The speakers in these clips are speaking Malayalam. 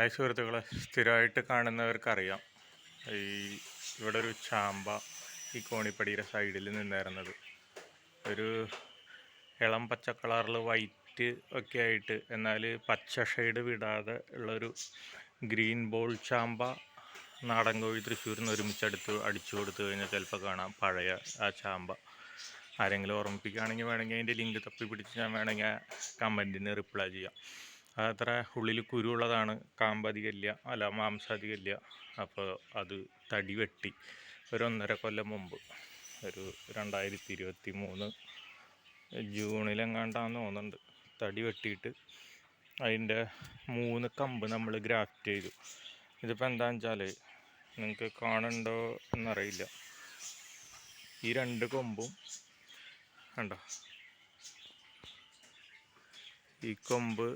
ഹായ് സുഹൃത്തുക്കളെ സ്ഥിരമായിട്ട് കാണുന്നവർക്കറിയാം ഈ ഇവിടെ ഒരു ചാമ്പ ഈ കോണിപ്പടിയുടെ സൈഡിൽ നിന്നായിരുന്നത്. ഒരു ഇളം പച്ച കളറിൽ വൈറ്റ് ഒക്കെ ആയിട്ട് എന്നാൽ പച്ച ഷെയ്ഡ് വിടാതെ ഉള്ളൊരു ഗ്രീൻ ബോൾ ചാമ്പ നാടൻ കോഴി തൃശ്ശൂരിൽ നിന്ന് ഒരുമിച്ചെടുത്ത് അടിച്ചു കൊടുത്തു കഴിഞ്ഞാൽ ചിലപ്പോൾ കാണാം പഴയ ആ ചാമ്പ. ആരെങ്കിലും ഓർമ്മിപ്പിക്കുകയാണെങ്കിൽ വേണമെങ്കിൽ അതിന്റെ ലിങ്ക് തപ്പി പിടിച്ച് ഞാൻ വേണമെങ്കിൽ കമന്റിന് റിപ്ലൈ ചെയ്യാം. അതത്ര ഉള്ളിൽ കുരുള്ളതാണ് കാമ്പധികമില്ല അല്ല മാംസാധികമില്ല അപ്പോൾ അത് തടി വെട്ടി. ഒരു ഒന്നര കൊല്ലം മുമ്പ് ഒരു രണ്ടായിരത്തി ഇരുപത്തി മൂന്ന് ജൂണിലെങ്ങാണ്ടാന്ന് തോന്നുന്നുണ്ട്. തടി വെട്ടിയിട്ട് അതിന്റെ മൂന്ന് കമ്പ് നമ്മൾ ഗ്രാഫ്റ്റ് ചെയ്തു. ഇതിപ്പോൾ എന്താണെന്ന് വെച്ചാൽ നിങ്ങൾക്ക് കാണുന്നുണ്ടോ എന്നറിയില്ല. ഈ രണ്ട് കൊമ്പും കണ്ടോ? ഈ കൊമ്പ്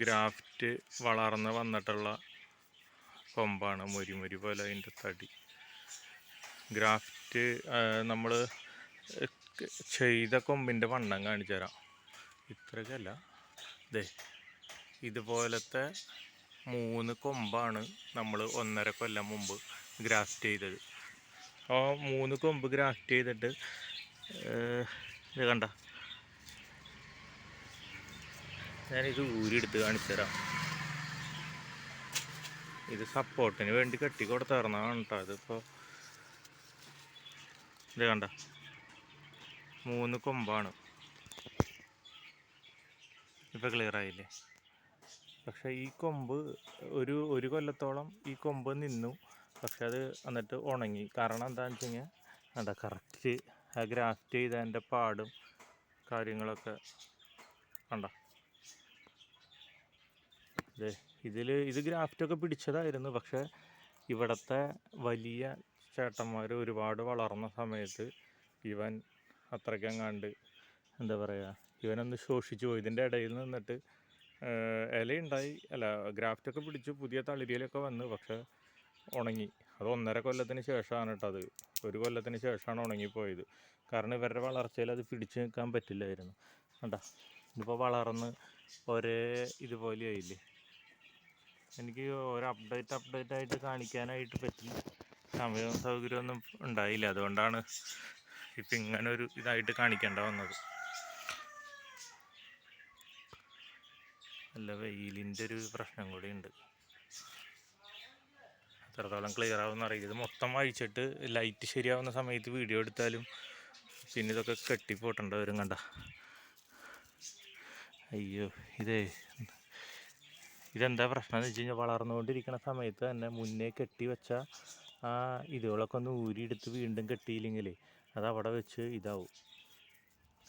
ഗ്രാഫ്റ്റ് വളർന്ന് വന്നിട്ടുള്ള കൊമ്പാണ് മുരി മുരി പോലെ അതിന്റെ തടി. ഗ്രാഫ്റ്റ് നമ്മൾ ചെയ്ത കൊമ്പിന്റെ വണ്ണം കാണിച്ചു തരാം. ഇത്രയ്ക്കല്ല ദേ ഇതുപോലത്തെ മൂന്ന് കൊമ്പാണ് നമ്മൾ ഒന്നര കൊല്ലം മുമ്പ് ഗ്രാഫ്റ്റ് ചെയ്തത്. ആ മൂന്ന് കൊമ്പ് ഗ്രാഫ്റ്റ് ചെയ്തിട്ട് ഇത് കണ്ട. ഞാനിത് ഊരിയെടുത്ത് കാണിച്ചു തരാം. ഇത് സപ്പോർട്ടിന് വേണ്ടി കെട്ടി കൊടുത്തിറന്നതാണ് കേട്ടോ ഇതിപ്പോൾ ഇത് കണ്ട മൂന്ന് കൊമ്പാണ്. ഇപ്പം ക്ലിയർ ആയില്ലേ? പക്ഷേ ഈ കൊമ്പ് ഒരു ഒരു കൊല്ലത്തോളം ഈ കൊമ്പ് നിന്നു. പക്ഷെ അത് എന്നിട്ട് ഉണങ്ങി. കാരണം എന്താണെന്ന് വെച്ച് കഴിഞ്ഞാൽ എന്താ കറക്റ്റ് ആ ഗ്രാഫ്റ്റ് ചെയ്തതിന്റെ പാടും കാര്യങ്ങളൊക്കെ കണ്ട. ദേ ഇതിൽ ഇത് ഗ്രാഫ്റ്റൊക്കെ പിടിച്ചതായിരുന്നു. പക്ഷേ ഇവിടുത്തെ വലിയ ചേട്ടന്മാർ ഒരുപാട് വളർന്ന സമയത്ത് ഇവൻ അത്രയ്ക്കങ്ങാണ്ട് എന്താ പറയുക ഇവനൊന്ന് ശോഷിച്ചു പോയി. ഇതിന്റെ ഇടയിൽ നിന്നിട്ട് ഇലയുണ്ടായി. അല്ല ഗ്രാഫ്റ്റൊക്കെ പിടിച്ചു പുതിയ തളിരിയിലൊക്കെ വന്ന്. പക്ഷേ ഉണങ്ങി. അത് ഒന്നര കൊല്ലത്തിന് ശേഷമാണ് കേട്ടോ അത്. ഒരു കൊല്ലത്തിന് ശേഷമാണ് ഉണങ്ങിപ്പോയത്. കാരണം ഇവരുടെ വളർച്ചയിൽ അത് പിടിച്ചു നിൽക്കാൻ പറ്റില്ലായിരുന്നു. കണ്ടാ ഇതിപ്പോൾ വളർന്ന് ഒരേ ഇതുപോലെ ആയില്ലേ? എനിക്ക് ഒരു അപ്ഡേറ്റ് അപ്ഡേറ്റ് ആയിട്ട് കാണിക്കാനായിട്ട് പറ്റില്ല. സമയവും സൗകര്യമൊന്നും ഉണ്ടായില്ല. അതുകൊണ്ടാണ് ഇപ്പം ഇങ്ങനെ ഒരു ഇതായിട്ട് കാണിക്കേണ്ട വന്നത്. അല്ല വെയിലിന്റെ ഒരു പ്രശ്നം കൂടി ഉണ്ട്. എത്രത്തോളം ക്ലിയർ ആവുമെന്ന് അറിയില്ല. ഇത് മൊത്തം വായിച്ചിട്ട് ലൈറ്റ് ശരിയാവുന്ന സമയത്ത് വീഡിയോ എടുത്താലും പിന്നെ ഇതൊക്കെ കെട്ടിപ്പോട്ടേണ്ട വരും കണ്ട. അയ്യോ ഇതേ ഇതെന്താ പ്രശ്നം? എന്ന് വെച്ച് കഴിഞ്ഞാൽ വളർന്നുകൊണ്ടിരിക്കുന്ന സമയത്ത് തന്നെ മുന്നേ കെട്ടി വെച്ച ആ ഇതുകളൊക്കെ ഒന്ന് ഊരിയെടുത്ത് വീണ്ടും കെട്ടിയില്ലെങ്കിൽ അത് അവിടെ വെച്ച് ഇതാവും.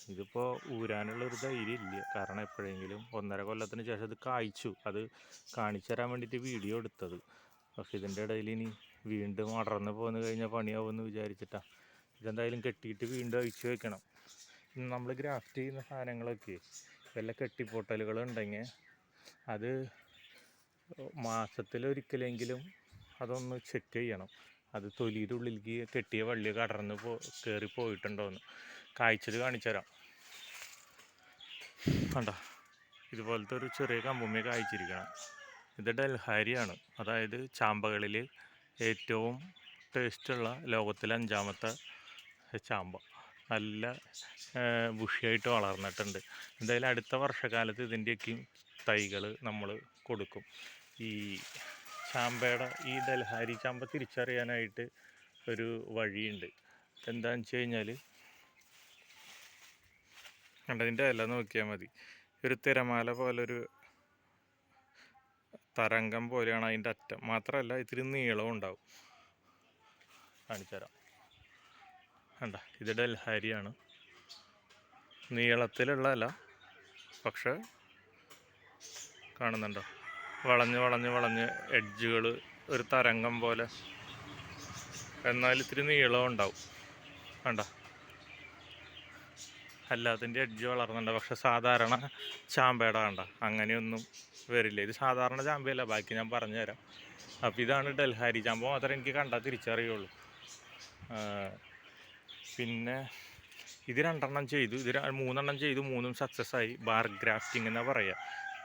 ഇതിപ്പോൾ ഊരാനുള്ളൊരു ധൈര്യം ഇല്ല. കാരണം എപ്പോഴെങ്കിലും ഒന്നര കൊല്ലത്തിന് ശേഷം അത് കായ്ച്ചു. അത് കാണിച്ചു തരാൻ വേണ്ടിയിട്ട് വീഡിയോ എടുത്തത്. പക്ഷേ ഇതിന്റെ ഇടയിൽ ഇനി വീണ്ടും അടർന്ന് പോന്നു കഴിഞ്ഞാൽ പണിയാവുമെന്ന് വിചാരിച്ചിട്ടാണ് ഇതെന്തായാലും കെട്ടിയിട്ട് വീണ്ടും അഴിച്ചു വെക്കണം. നമ്മൾ ഗ്രാഫ്റ്റ് ചെയ്യുന്ന സാധനങ്ങളൊക്കെ വല്ല കെട്ടിപ്പൊട്ടലുകൾ ഉണ്ടെങ്കിൽ അത് മാസത്തിലൊരിക്കലെങ്കിലും അതൊന്ന് ചെക്ക് ചെയ്യണം. അത് തൊലിയുടെ ഉള്ളിലേക്ക് കെട്ടിയ വള്ളി കടർന്ന് പോ കയറി പോയിട്ടുണ്ടോയെന്ന് കായ്ച്ചത് കാണിച്ചു തരാം കണ്ട? ഇതുപോലത്തെ ഒരു ചെറിയ കമ്പുമ്മേ കായ്ച്ചിരിക്കണം ഇത് ഡൽഹാരിയാണ്. അതായത് ചാമ്പകളിൽ ഏറ്റവും ടേസ്റ്റുള്ള ലോകത്തിലെ അഞ്ചാമത്തെ ചാമ്പ. നല്ല ബുഷിയായിട്ട് വളർന്നിട്ടുണ്ട്. എന്തായാലും അടുത്ത വർഷകാലത്ത് ഇതിന്റെയൊക്കെയും തൈകൾ നമ്മൾ കൊടുക്കും. ഈ ചാമ്പയുടെ ഈ ഡൽഹാരി ചാമ്പ തിരിച്ചറിയാനായിട്ട് ഒരു വഴിയുണ്ട്. എന്താണെന്ന് വെച്ച് കഴിഞ്ഞാൽ കണ്ടതിന്റെ ഇല നോക്കിയാൽ മതി. ഒരു തിരമാല പോലൊരു തരംഗം പോലെയാണ് അതിന്റെ അറ്റം. മാത്രമല്ല ഇത്തിരി നീളവും ഉണ്ടാവും. കാണിച്ചു തരാം കണ്ട ഇത് ഡൽഹാരിയാണ്. നീളത്തിലുള്ള പക്ഷെ കാണുന്നുണ്ടോ? വളഞ്ഞ് വളഞ്ഞ് വളഞ്ഞ് എഡ്ജുകൾ ഒരു തരംഗം പോലെ. എന്നാൽ ഇത്തിരി നീളം ഉണ്ടാവും. കണ്ട? അല്ലാത്തിന്റെ എഡ്ജ് വളർന്നുണ്ട്. പക്ഷെ സാധാരണ ചാമ്പയുടെ കണ്ട? അങ്ങനെയൊന്നും വരില്ല. ഇത് സാധാരണ ചാമ്പയല്ല. ബാക്കി ഞാൻ പറഞ്ഞു തരാം. അപ്പോൾ ഇതാണ് ഡൽഹാരി ചാമ്പ. മാത്രമേ എനിക്ക് കണ്ടാൽ തിരിച്ചറിയുള്ളൂ. പിന്നെ ഇത് രണ്ടെണ്ണം ചെയ്തു. ഇത് മൂന്നെണ്ണം ചെയ്തു. മൂന്നും സക്സസ് ആയി. ബാർ ഗ്രാഫ്റ്റിംഗ് എന്നാണ് പറയുക.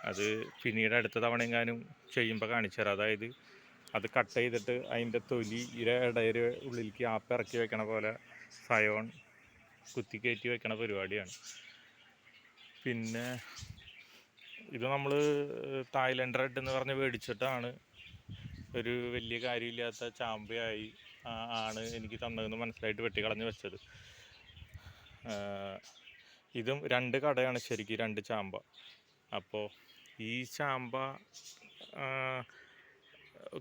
അത് പിന്നീട് അടുത്ത തവണ എങ്ങാനും ചെയ്യുമ്പോൾ കാണിച്ചു തരാം. അതായത് അത് കട്ട് ചെയ്തിട്ട് അതിന്റെ തൊലി ഇര ഇടയിൽ ഉള്ളിലേക്ക് ആപ്പ് ഇറക്കി വെക്കണ പോലെ സയോൺ കുത്തി കുത്തിക്കയറ്റി വെക്കണ പരിപാടിയാണ്. പിന്നെ ഇത് നമ്മൾ തായ്ലൻഡ് റെഡ് എന്ന് പറഞ്ഞ് മേടിച്ചിട്ടാണ് ഒരു വലിയ കാര്യമില്ലാത്ത ചാമ്പയായി ആണ് എനിക്ക് തന്നതെന്ന് മനസ്സിലായിട്ട് വെട്ടിക്കളഞ്ഞ് വെച്ചത്. ഇതും രണ്ട് കടയാണ് ശരിക്കും രണ്ട് ചാമ്പ. അപ്പോൾ ഈ ചാമ്പ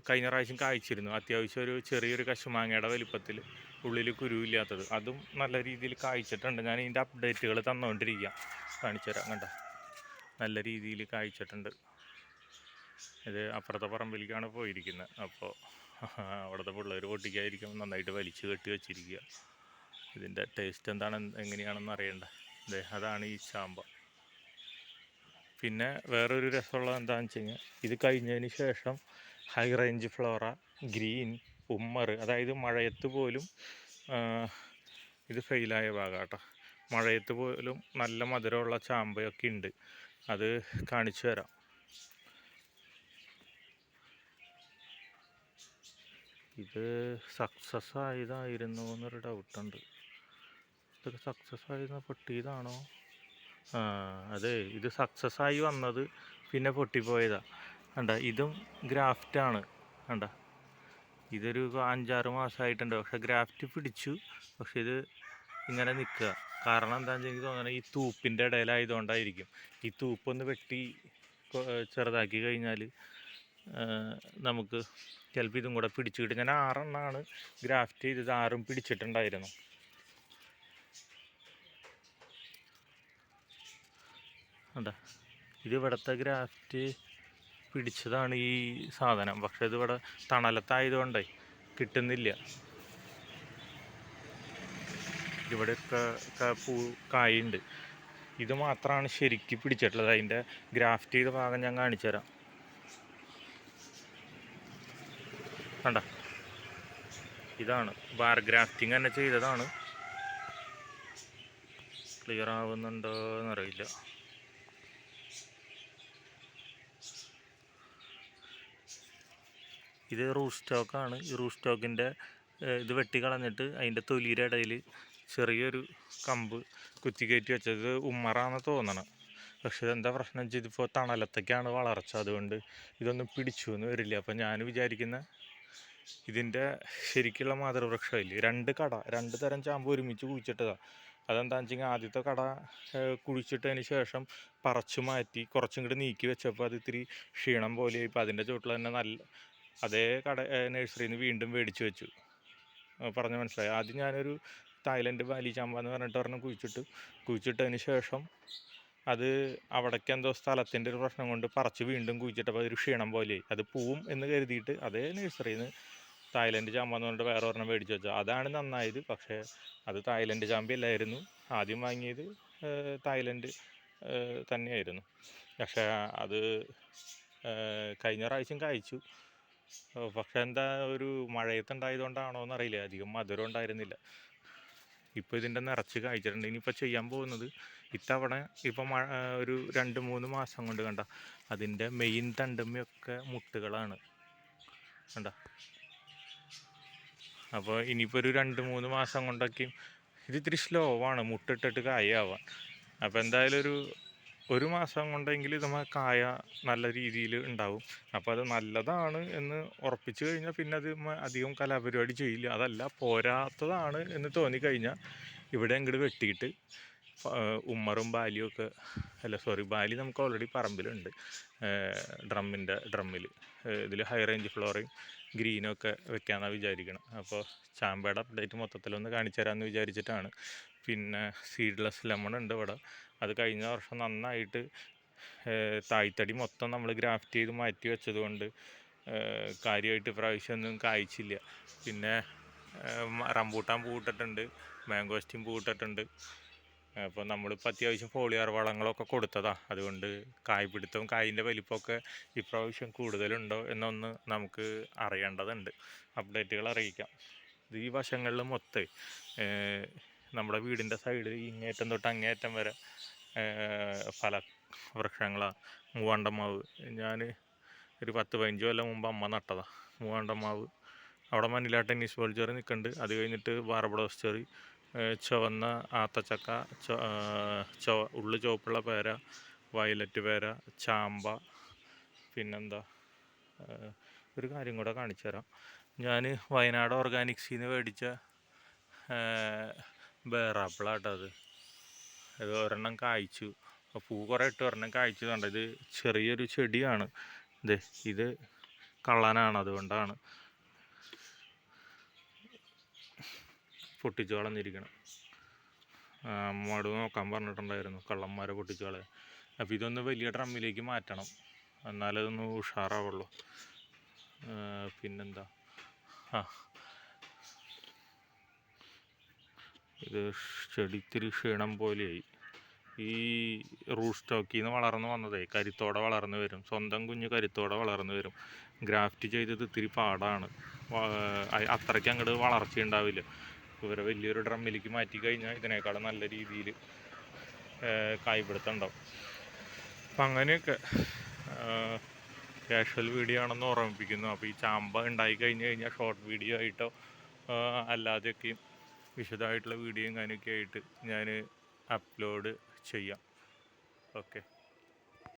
കഴിഞ്ഞ പ്രാവശ്യം കായ്ച്ചിരുന്നു. അത്യാവശ്യം ഒരു ചെറിയൊരു കശുമാങ്ങയുടെ വലിപ്പത്തിൽ ഉള്ളിൽ കുരുവില്ലാത്തത്. അതും നല്ല രീതിയിൽ കായ്ച്ചിട്ടുണ്ട്. ഞാൻ ഇതിന്റെ അപ്ഡേറ്റുകൾ തന്നുകൊണ്ടിരിക്കുക കാണിച്ചു തരാം കണ്ട? നല്ല രീതിയിൽ കായ്ച്ചിട്ടുണ്ട്. ഇത് അപ്പുറത്തെ പറമ്പിലേക്കാണ് പോയിരിക്കുന്നത്. അപ്പോൾ അവിടുത്തെ പിള്ളേർ പൊട്ടിക്കായിരിക്കും നന്നായിട്ട് വലിച്ചു കെട്ടി വെച്ചിരിക്കുക. ഇതിന്റെ ടേസ്റ്റ് എന്താണ് എങ്ങനെയാണെന്ന് അറിയണ്ട. അതാണ് ഈ ചാമ്പ. പിന്നെ വേറൊരു രസമുള്ളത് എന്താണെന്ന് വെച്ച് കഴിഞ്ഞാൽ ഇത് കഴിഞ്ഞതിന് ശേഷം ഹൈ റേഞ്ച് ഫ്ലോറ ഗ്രീൻ ഉമ്മർ അതായത് മഴയത്ത് പോലും ഇത് ഫെയിലായ ഭാഗം കേട്ടോ മഴയത്ത് പോലും നല്ല മധുരമുള്ള ചാമ്പയൊക്കെ ഉണ്ട്. അത് കാണിച്ചു തരാം. ഇത് സക്സസ് ആയതായിരുന്നു എന്നൊരു ഡൗട്ടുണ്ട് ഇതൊക്കെ സക്സസ് ആയിരുന്ന പൊട്ടിയതാണോ അതെ ഇത് സക്സസ് ആയി വന്നത് പിന്നെ പൊട്ടിപ്പോയതാ. കണ്ട ഇതും ഗ്രാഫ്റ്റാണ് കണ്ട ഇതൊരു അഞ്ചാറ് മാസമായിട്ടുണ്ട് പക്ഷെ ഗ്രാഫ്റ്റ് പിടിച്ചു. പക്ഷെ ഇത് ഇങ്ങനെ നിൽക്കുക. കാരണം എന്താണെന്ന് വെച്ചാൽ തോന്നുന്നത് ഈ തൂപ്പിന്റെ ഇടയിലായതുകൊണ്ടായിരിക്കും. ഈ തൂപ്പൊന്ന് വെട്ടി ചെറുതാക്കി കഴിഞ്ഞാൽ നമുക്ക് ചിലപ്പോൾ ഇതും കൂടെ പിടിച്ചു കിട്ടും ഞാൻ ആറെണ്ണമാണ് ഗ്രാഫ്റ്റ് ചെയ്തത്. ആറും പിടിച്ചിട്ടുണ്ടായിരുന്നു. അതാ ഇത് ഇവിടുത്തെ ഗ്രാഫ്റ്റ് പിടിച്ചതാണ് ഈ സാധനം. പക്ഷെ ഇത് ഇവിടെ തണലത്തായതുകൊണ്ടേ കിട്ടുന്നില്ല. ഇവിടെയൊക്കെ പൂ കായുണ്ട്. ഇത് മാത്രമാണ് ശരിക്ക് പിടിച്ചിട്ടുള്ളത്. അതിന്റെ ഗ്രാഫ്റ്റ് ചെയ്ത ഭാഗം ഞാൻ കാണിച്ചു തരാം. കണ്ട? ഇതാണ്. ബാർ ഗ്രാഫ്റ്റിംഗ് തന്നെ ചെയ്തതാണ്. ക്ലിയർ ആവുന്നുണ്ടോ എന്നറിയില്ല ഇത് റൂസ്റ്റോക്കാണ്. ഈ റൂസ്റ്റോക്കിന്റെ ഇത് വെട്ടി കളഞ്ഞിട്ട് അതിന്റെ തൊലിയുടെ ഇടയിൽ ചെറിയൊരു കമ്പ് കുത്തിക്കയറ്റി വെച്ചത് ഉമ്മറാന്ന് തോന്നണം. പക്ഷെ ഇതെന്താ പ്രശ്നം വെച്ചാൽ ഇതിപ്പോൾ തണലത്തൊക്കെയാണ് വളർച്ച. അതുകൊണ്ട് ഇതൊന്നും പിടിച്ചു എന്ന് വരില്ല. അപ്പം ഞാൻ വിചാരിക്കുന്ന ഇതിന്റെ ശരിക്കുള്ള മാതൃവൃക്ഷമില്ല രണ്ട് കട രണ്ട് തരം ചാമ്പ് ഒരുമിച്ച് കുഴിച്ചിട്ടതാണ് അതെന്താണെന്ന് വെച്ചാൽ ആദ്യത്തെ കട കുഴിച്ചിട്ടതിന് ശേഷം പറച്ചു മാറ്റി കുറച്ചും കൂടി നീക്കി വെച്ചപ്പോൾ അത് ഇത്തിരി ക്ഷീണം പോലെ ഇപ്പോൾ അതിന്റെ ചുവട്ടിൽ തന്നെ നല്ല അതേ കട നഴ്സറിയിൽ നിന്ന് വീണ്ടും മേടിച്ച് വെച്ചു. പറഞ്ഞു മനസ്സിലായി? ആദ്യം ഞാനൊരു തായ്ലൻഡ് വാലി ചാമ്പ എന്ന് പറഞ്ഞിട്ട് ഒരെണ്ണം കുഴിച്ചിട്ട്. കുഴിച്ചിട്ടതിന് ശേഷം അത് അവിടേക്ക് എന്തോ സ്ഥലത്തിന്റെ ഒരു പ്രശ്നം കൊണ്ട് പറിച്ച് വീണ്ടും കുഴിച്ചിട്ടപ്പോൾ അതൊരു ക്ഷീണം പോലെയായി. അത് പൂവും എന്ന് കരുതിയിട്ട് അതേ നഴ്സറിയിൽ നിന്ന് തായ്ലൻഡ് ചാമ്പ എന്ന് പറഞ്ഞിട്ട് വേറെ ഒരെണ്ണം മേടിച്ച് വെച്ചു. അതാണ് നന്നായത്. പക്ഷേ അത് തായ്ലൻഡ് ചാമ്പയല്ലായിരുന്നു. ആദ്യം വാങ്ങിയത് തായ്ലൻഡ് തന്നെയായിരുന്നു. പക്ഷേ അത് കഴിഞ്ഞ പ്രാവശ്യം കഴിച്ചു പക്ഷേ എന്താ ഒരു മഴയത്തുണ്ടായതുകൊണ്ടാണോ എന്നറിയില്ല അധികം മധുരം ഉണ്ടായിരുന്നില്ല. ഇപ്പോൾ ഇതിന്റെ നിറച്ച് കായ്ച്ചിട്ടുണ്ട്. ഇനിയിപ്പോൾ ചെയ്യാൻ പോകുന്നത് ഇത്തവണ ഇപ്പം മഴ ഒരു രണ്ട് മൂന്ന് മാസം കൊണ്ട് കണ്ട അതിന്റെ മെയിൻ തണ്ടുമ്മയൊക്കെ മുട്ടുകളാണ്. കണ്ട? അപ്പോൾ ഇനിയിപ്പോൾ ഒരു രണ്ട് മൂന്ന് മാസം കൊണ്ടൊക്കെയും ഇത് ഇത്തിരി സ്ലോ ആണ്. മുട്ടിട്ടിട്ട് കായാവാൻ. അപ്പോൾ എന്തായാലും ഒരു ഒരു മാസം കൊണ്ടെങ്കിലും ഇതുമ്മ കായ നല്ല രീതിയിൽ ഉണ്ടാവും. അപ്പോൾ അത് നല്ലതാണ് എന്ന് ഉറപ്പിച്ചു കഴിഞ്ഞാൽ പിന്നെ അത് അധികം കലാപരിപാടി ചെയ്യില്ല. അതല്ല പോരാത്തതാണ് എന്ന് തോന്നിക്കഴിഞ്ഞാൽ ഇവിടെ അങ്ങോട്ട് വെട്ടിയിട്ട് ഉമ്മറും ബാലിയും ഒക്കെ അല്ല സോറി ബാലി നമുക്ക് ഓൾറെഡി പറമ്പിലുണ്ട്. ഡ്രമ്മിന്റെ ഡ്രമ്മിൽ ഇതിൽ ഹൈ റേഞ്ച് ഫ്ലോറയും ഗ്രീനും ഒക്കെ വെക്കാമെന്നാണ് വിചാരിക്കണം. അപ്പോൾ ചാമ്പയുടെ അപ്ഡേറ്റ് മൊത്തത്തിലൊന്ന് കാണിച്ചു തരാമെന്ന് വിചാരിച്ചിട്ടാണ്. പിന്നെ സീഡ്ലെസ് ലെമൺ ഉണ്ട് ഇവിടെ. അത് കഴിഞ്ഞ വർഷം നന്നായിട്ട് തായ്തടി മൊത്തം നമ്മൾ ഗ്രാഫ്റ്റ് ചെയ്ത് മാറ്റി വെച്ചതുകൊണ്ട് കാര്യമായിട്ട് പ്രാവശ്യമൊന്നും കായ്ച്ചില്ല. പിന്നെ റംബൂട്ടാൻ പൂവിട്ടിട്ടുണ്ട് മാങ്കോസ്റ്റിൻ പൂവിട്ടിട്ടുണ്ട് അപ്പോൾ നമ്മളിപ്പോൾ അത്യാവശ്യം ഫോളിയാർ വളങ്ങളൊക്കെ കൊടുത്തതാ. അതുകൊണ്ട് കായ്പിടുത്തവും കായിന്റെ വലിപ്പമൊക്കെ ഇപ്രാവശ്യം കൂടുതലുണ്ടോ എന്നൊന്ന് നമുക്ക് അറിയേണ്ടതുണ്ട്. അപ്ഡേറ്റുകൾ അറിയിക്കാം. ഇത് ഈ വശങ്ങളിൽ മൊത്തം നമ്മുടെ വീടിന്റെ സൈഡിൽ ഇങ്ങേറ്റം തൊട്ട് അങ്ങേറ്റം വരെ ഫല വൃക്ഷങ്ങളാണ് മൂവാണ്ടമാവ് ഞാൻ ഒരു പത്ത് പതിനഞ്ച് കൊല്ലം മുമ്പ് അമ്മ നട്ടതാണ് മൂവാണ്ടമാവ് അവിടെ മണ്ണിലാട്ടെ ടെന്നീസ് ബോൾ ചെറി നിൽക്കുന്നുണ്ട് അത് കഴിഞ്ഞിട്ട് ബാർബഡോസ് ചെറി ചുവന്ന ആത്തച്ചക്ക ഉള്ളു ചുവപ്പുള്ള പേര വയലറ്റ് പേര ചാമ്പ പിന്നെന്താ ഒരു കാര്യം കൂടെ കാണിച്ചു തരാം. ഞാൻ വയനാട് ഓർഗാനിക്സിൽ നിന്ന് മേടിച്ച ബേറാപ്പിളാട്ടോ അത്. ഒരെണ്ണം കായ്ച്ചു. പൂ കുറേ ഇട്ട് ഒരെണ്ണം കായ്ച്ചു കണ്ടത് ചെറിയൊരു ചെടിയാണ്. ഇത് ഇത് കള്ളനാണ് അതുകൊണ്ടാണ്. പൊട്ടിച്ചു കളഞ്ഞിരിക്കണം മടു നോക്കാൻ പറഞ്ഞിട്ടുണ്ടായിരുന്നു കള്ളന്മാരെ പൊട്ടിച്ചു കളയാൻ അപ്പോൾ ഇതൊന്ന് വലിയ ഡ്രമ്മിലേക്ക് മാറ്റണം. എന്നാലേ ഇതൊന്ന് ഉഷാറാവുള്ളൂ. പിന്നെന്താ? ആ. ഇത് ചെടിത്തിരി ക്ഷീണം പോലെയായി. ഈ റൂട്ട് സ്റ്റോക്കിൽ നിന്ന് വളർന്നു വന്നതേ കരുത്തോടെ വളർന്നു വരും. സ്വന്തം കുഞ്ഞ് കരുത്തോടെ വളർന്നു വരും. ഗ്രാഫ്റ്റ് ചെയ്തത് ഇത്തിരി പാടാണ്. അത്രയ്ക്ക് അങ്ങോട്ട് വളർച്ച ഉണ്ടാവില്ല ഇവരെ വലിയൊരു ഡ്രമ്മിലേക്ക് മാറ്റി കഴിഞ്ഞാൽ ഇതിനേക്കാളും നല്ല രീതിയിൽ കായ്പിടുത്തം ഉണ്ടാവും. അപ്പം അങ്ങനെയൊക്കെ കാഷ്വൽ വീഡിയോ ആണെന്ന് ഓർമ്മിപ്പിക്കുന്നു. അപ്പോൾ ഈ ചാമ്പ ഉണ്ടായി കഴിഞ്ഞ് കഴിഞ്ഞാൽ ഷോർട്ട് വീഡിയോ ആയിട്ടോ അല്ലാതെയൊക്കെയും വിശദമായിട്ടുള്ള വീഡിയോയും കാര്യമൊക്കെ ആയിട്ട് ഞാൻ അപ്ലോഡ് ചെയ്യാം. ഓക്കെ